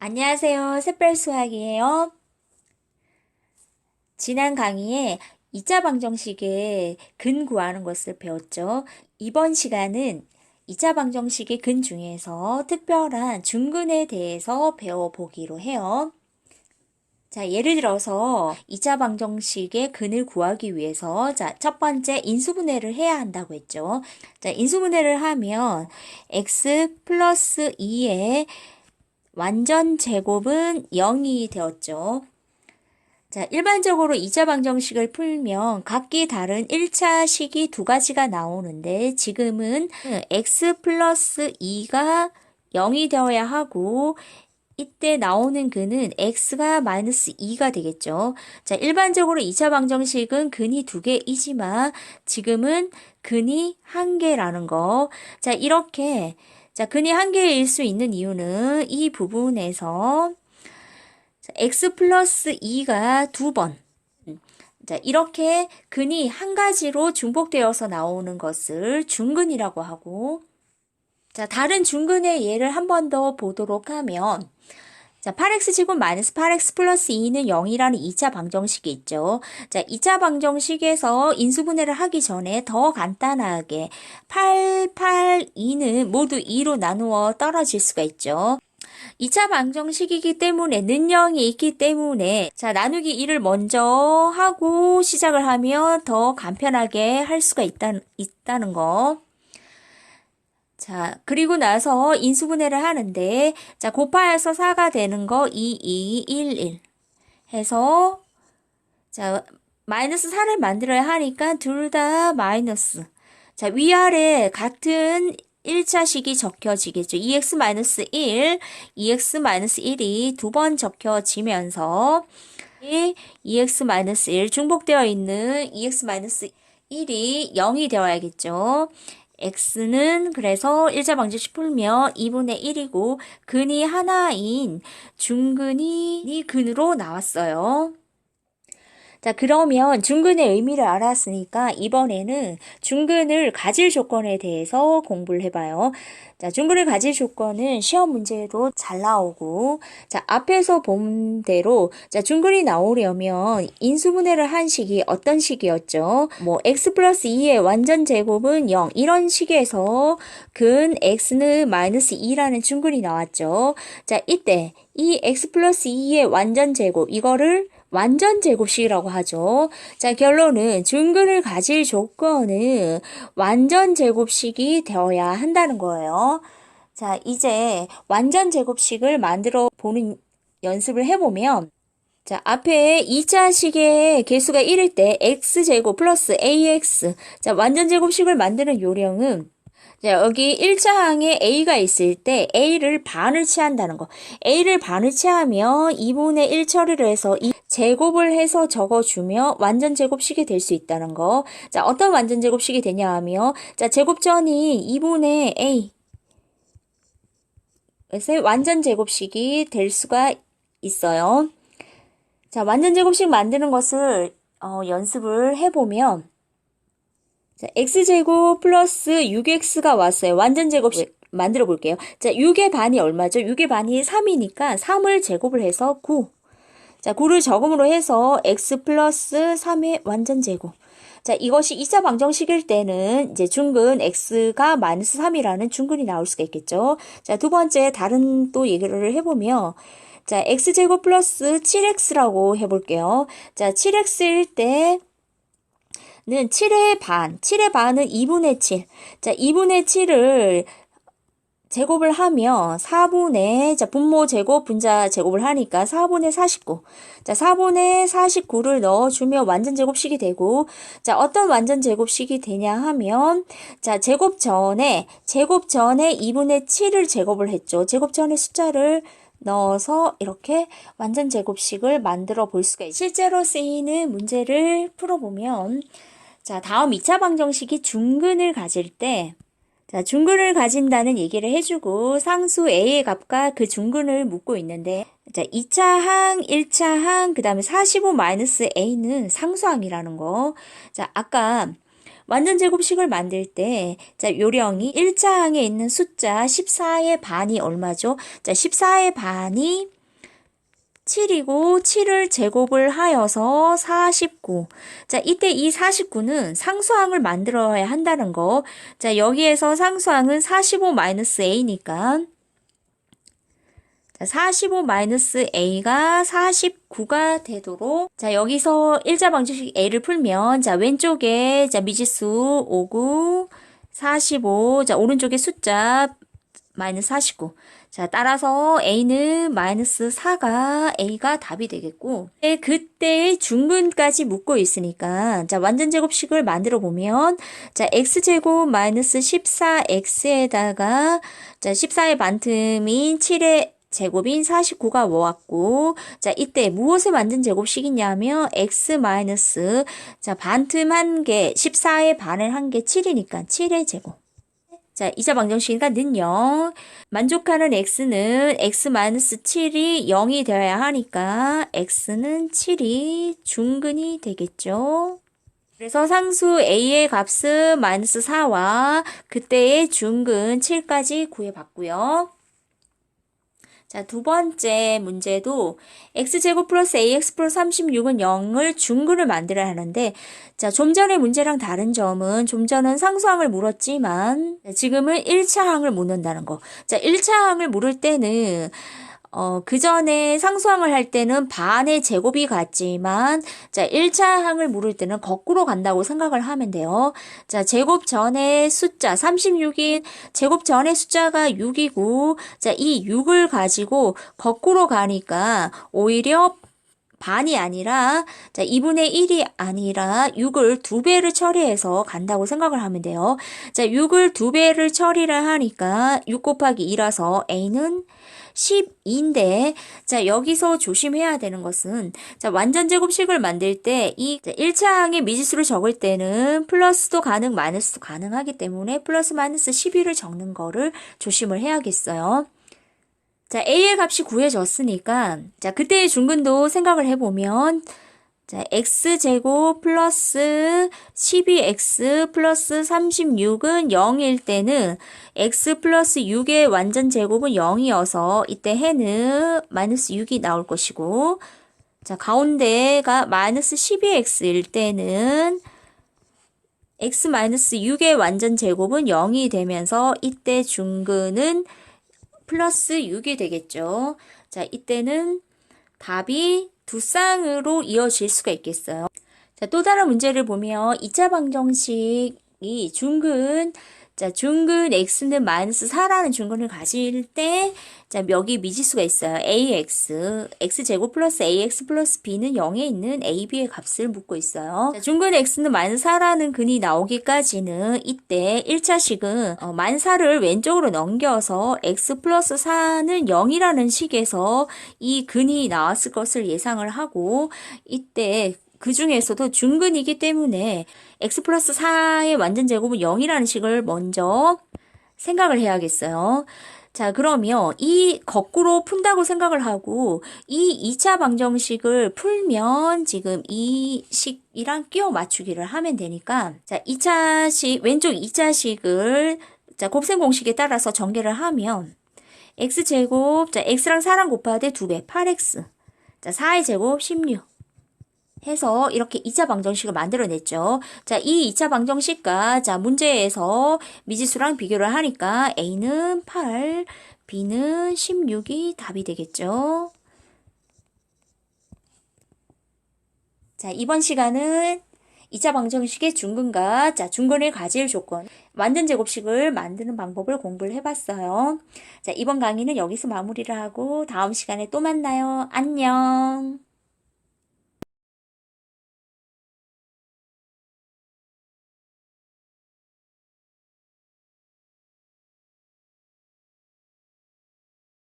안녕하세요. 샛별 수학이에요. 지난 강의에 2차 방정식의 근 구하는 것을 배웠죠. 이번 시간은 2차 방정식의 근 중에서 특별한 중근에 대해서 배워보기로 해요. 자, 예를 들어서 2차 방정식의 근을 구하기 위해서 자, 첫 번째 인수분해를 해야 한다고 했죠. 자, 인수분해를 하면 x 플러스 2의 완전 제곱은 0이 되었죠. 자, 일반적으로 2차 방정식을 풀면 각기 다른 1차 식이 두 가지가 나오는데 지금은 x 플러스 2가 0이 되어야 하고 이때 나오는 근은 x가 마이너스 2가 되겠죠. 자, 일반적으로 2차 방정식은 근이 두 개이지만 지금은 근이 한 개라는 거. 자, 이렇게 자, 근이 한 개일 수 있는 이유는 이 부분에서 x 플러스 2가 두 번. 자, 이렇게 근이 한 가지로 중복되어서 나오는 것을 중근이라고 하고, 자, 다른 중근의 예를 한 번 더 보도록 하면, 자, 8x 제곱 마이너스 8x 플러스 2는 0이라는 2차 방정식이 있죠. 자, 2차 방정식에서 인수분해를 하기 전에 더 간단하게 8, 8, 2는 모두 2로 나누어 떨어질 수가 있죠. 2차 방정식이기 때문에 는영이 있기 때문에 자 나누기 1을 먼저 하고 시작을 하면 더 간편하게 할 수가 있다, 있다는 거. 자, 그리고 나서 인수분해를 하는데, 자, 곱하여서 4가 되는 거 2, 2, 1, 1 해서, 자, 마이너스 4를 만들어야 하니까 둘 다 마이너스. 자, 위아래 같은 1차식이 적혀지겠죠. 2x-1, 2x-1이 두 번 적혀지면서 2x-1 중복되어 있는 2x-1이 0이 되어야겠죠. X는 그래서 1차 방정식 풀면 2분의 1이고 근이 하나인 중근이 근으로 나왔어요. 자, 그러면 중근의 의미를 알았으니까 이번에는 중근을 가질 조건에 대해서 공부를 해봐요. 자, 중근을 가질 조건은 시험 문제도 잘 나오고, 자, 앞에서 본 대로, 자, 중근이 나오려면 인수분해를 한 식이 어떤 식이었죠? 뭐, x 플러스 2의 완전 제곱은 0. 이런 식에서 근 x는 마이너스 2라는 중근이 나왔죠. 자, 이때 이 x 플러스 2의 완전 제곱, 이거를 완전 제곱식이라고 하죠. 자, 결론은 중근을 가질 조건은 완전 제곱식이 되어야 한다는 거예요. 자, 이제 완전 제곱식을 만들어 보는 연습을 해보면 자, 앞에 2차식의 개수가 1일 때 x제곱 플러스 ax 자, 완전 제곱식을 만드는 요령은 자, 여기 1차 항에 A가 있을 때 A를 반을 취한다는 거. A를 반을 취하면 2분의 1 처리를 해서 이 제곱을 해서 적어주며 완전 제곱식이 될 수 있다는 거. 자, 어떤 완전 제곱식이 되냐 하면 자, 제곱전이 2분의 A 그래서 완전 제곱식이 될 수가 있어요. 자, 완전 제곱식 만드는 것을 어, 연습을 해보면 자, x제곱 플러스 6x가 왔어요. 완전 제곱 만들어 볼게요. 자, 6의 반이 얼마죠? 6의 반이 3이니까 3을 제곱을 해서 9. 자, 9를 적음으로 해서 x 플러스 3의 완전 제곱. 자, 이것이 2차 방정식일 때는 이제 중근 x가 마이너스 3이라는 중근이 나올 수가 있겠죠. 자, 두 번째 다른 또 얘기를 해보면 자, x제곱 플러스 7x라고 해볼게요. 자, 7x일 때 는 7의 반, 7의 반은 2분의 7. 자, 2분의 7을 제곱을 하면 4분의, 자, 분모 제곱, 분자 제곱을 하니까 4분의 49. 자, 4분의 49를 넣어주면 완전 제곱식이 되고, 자, 어떤 완전 제곱식이 되냐 하면, 자, 제곱 전에, 제곱 전에 2분의 7을 제곱을 했죠. 제곱 전에 숫자를 넣어서 이렇게 완전 제곱식을 만들어 볼 수가 있어요. 실제로 쓰이는 문제를 풀어보면, 자, 다음 2차 방정식이 중근을 가질 때, 자, 중근을 가진다는 얘기를 해주고 상수 A의 값과 그 중근을 묻고 있는데, 자, 2차 항, 1차 항, 그 다음에 45-A는 상수항이라는 거. 자, 아까 완전 제곱식을 만들 때, 자, 요령이 1자항에 있는 숫자 14의 반이 얼마죠? 자, 14의 반이 7이고 7을 제곱을 하여서 49. 자, 이때 이 49는 상수항을 만들어야 한다는 거. 자, 여기에서 상수항은 45-a니까 자, 45-a가 49가 되도록 자, 여기서 일자 방정식 a를 풀면 자, 왼쪽에 자, 미지수 59 45 자, 오른쪽에 숫자 마이너스 49. 자, 따라서 A는 마이너스 4가 A가 답이 되겠고, 네, 그때의 중근까지 묶고 있으니까, 자, 완전 제곱식을 만들어 보면, 자, X제곱 마이너스 14X에다가, 자, 14의 반틈인 7의 제곱인 49가 모았고, 자, 이때 무엇을 만든 제곱식이냐면, x 마이너스, 자, 반틈 한 개, 14의 반을 한 개, 7이니까 7의 제곱. 자, 이자 방정식이니까 는 0. 만족하는 x는 x-7이 0이 되어야 하니까 x는 7이 중근이 되겠죠. 그래서 상수 a의 값은 마이너스 4와 그때의 중근 7까지 구해봤고요. 자, 두 번째 문제도 x제곱 플러스 ax 플러스 36은 0을 중근을 만들어야 하는데 자, 좀 전의 문제랑 다른 점은 좀 전은 상수항을 물었지만 지금은 1차 항을 묻는다는 거. 자, 1차 항을 물을 때는 어, 그 전에 상수항을 할 때는 반의 제곱이 같지만, 자, 1차 항을 물을 때는 거꾸로 간다고 생각을 하면 돼요. 자, 제곱 전에 숫자 36인 제곱 전에 숫자가 6이고, 자, 이 6을 가지고 거꾸로 가니까 오히려 반이 아니라 자 2분의 1이 아니라 6을 두 배를 처리해서 간다고 생각을 하면 돼요. 자 6을 두 배를 처리를 하니까 6 곱하기 2라서 A는 12인데 자 여기서 조심해야 되는 것은 자 완전 제곱식을 만들 때 이 1차항의 미지수를 적을 때는 플러스도 가능 마이너스도 가능하기 때문에 플러스 마이너스 12를 적는 거를 조심을 해야겠어요. 자, A의 값이 구해졌으니까, 자, 그때의 중근도 생각을 해보면, 자, x제곱 플러스 12x 플러스 36은 0일 때는 x 플러스 6의 완전 제곱은 0이어서 이때 해는 마이너스 6이 나올 것이고, 자, 가운데가 마이너스 12x일 때는 x 마이너스 6의 완전 제곱은 0이 되면서 이때 중근은 플러스 6이 되겠죠. 자, 이때는 답이 두 쌍으로 이어질 수가 있겠어요. 자, 또 다른 문제를 보면 2차 방정식이 중근 자, 중근 x는 마이너스 4라는 중근을 가질 때, 자, 여기 미지수가 있어요. ax, x제곱 플러스 ax 플러스 b는 0에 있는 ab의 값을 묻고 있어요. 자, 중근 x는 마이너스 4라는 근이 나오기까지는 이때 1차식은 어, 만 4를 왼쪽으로 넘겨서 x 플러스 4는 0이라는 식에서 이 근이 나왔을 것을 예상을 하고, 이때 그 중에서도 중근이기 때문에 x 플러스 4의 완전 제곱은 0이라는 식을 먼저 생각을 해야겠어요. 자, 그러면 이 거꾸로 푼다고 생각을 하고 이 2차 방정식을 풀면 지금 이 식이랑 끼워 맞추기를 하면 되니까 자, 2차식 왼쪽 2차식을 자, 곱셈 공식에 따라서 전개를 하면 x제곱 자, x랑 4랑 곱하되 2배 8x 자, 4의 제곱 16 해서 이렇게 2차 방정식을 만들어냈죠. 자, 이 2차 방정식과 자, 문제에서 미지수랑 비교를 하니까 A는 8, B는 16이 답이 되겠죠. 자, 이번 시간은 2차 방정식의 중근과 자, 중근을 가질 조건, 완전 제곱식을 만드는 방법을 공부를 해봤어요. 자, 이번 강의는 여기서 마무리를 하고 다음 시간에 또 만나요. 안녕.